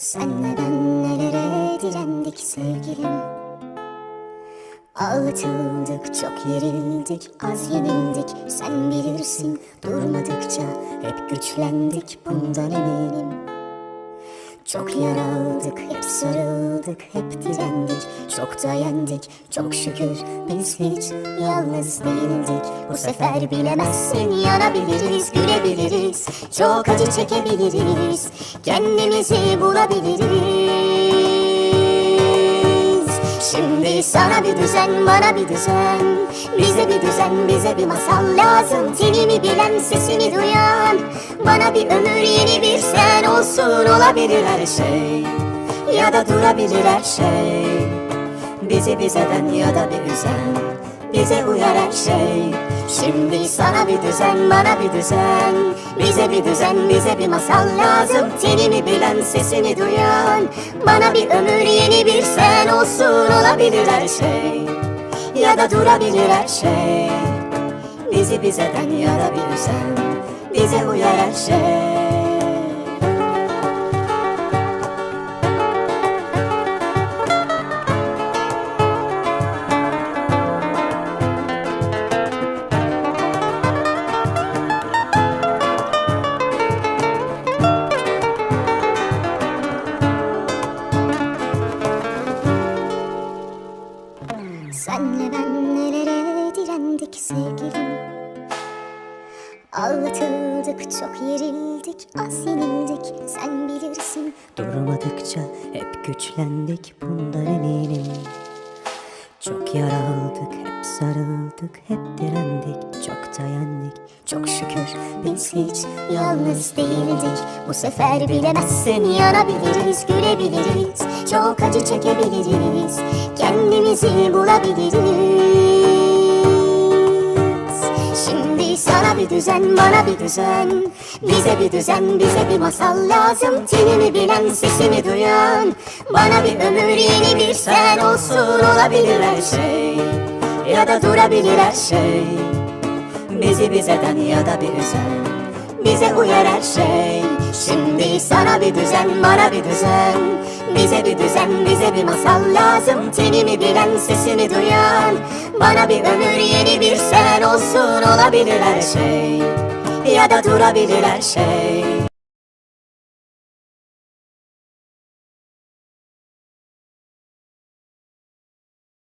Senle ben nelere direndik sevgilim? Ağlatıldık, çok yerildik, az yenildik. Sen bilirsin durmadıkça hep güçlendik. Bundan eminim çok yaraldık, hep sarıldık, hep direndik. Çok da yendik, çok şükür biz hiç yalnız değildik. Bu sefer bilemezsin yanabiliriz, gülebiliriz. Çok acı çekebiliriz, kendimizi bulabiliriz. Şimdi sana bir düzen, bana bir düzen. Bize bir düzen, bize bir masal lazım. Tenimi bilen, sesimi duyan Bana bir ömür, yeni bir sen olsun Olabilir her şey. Ya da durabilir her şey. Bizi bizeden ya da bir düzen Bize uyar her şey. Şimdi sana bir düzen, bana bir düzen. Bize bir düzen, bize bir masal lazım. Tenimi bilen, sesimi duyan. Bana bir ömür, yeni bir sen olsun Olabilir her şey. Ya da durabilir her şey Bizi bizeden ya da bir düzen Bize uyar her şey. Senle ben nelere direndik sevgilim Ağlatıldık, çok yerildik, az yenildik Sen bilirsin. Durmadıkça hep güçlendik bundan eminim. Çok yaraldık, hep sarıldık, hep direndik. Çok dayandık, Çok şükür biz hiç yalnız değildik. Bu sefer bilemezsin yanabiliriz, gülebiliriz. Çok acı çekebiliriz, kendimizi bulabiliriz bir düzen, bana bir düzen. Bize bir düzen, bize bir masal lazım. Tenimi bilen, sesimi duyan. Bana bir ömür, yeni bir sen olsun Olabilir her şey. Ya da durabilir her şey. Bizi bizeden ya da bir üzen bize uyar her şey Şimdi sana bir düzen, bana bir düzen. Bize bir düzen, bize bir masal lazım. Tenimi bilen, sesimi duyan. Bana bir ömür, yeni bir sen olsun. Olabilir her şey Ya da durabilir her şey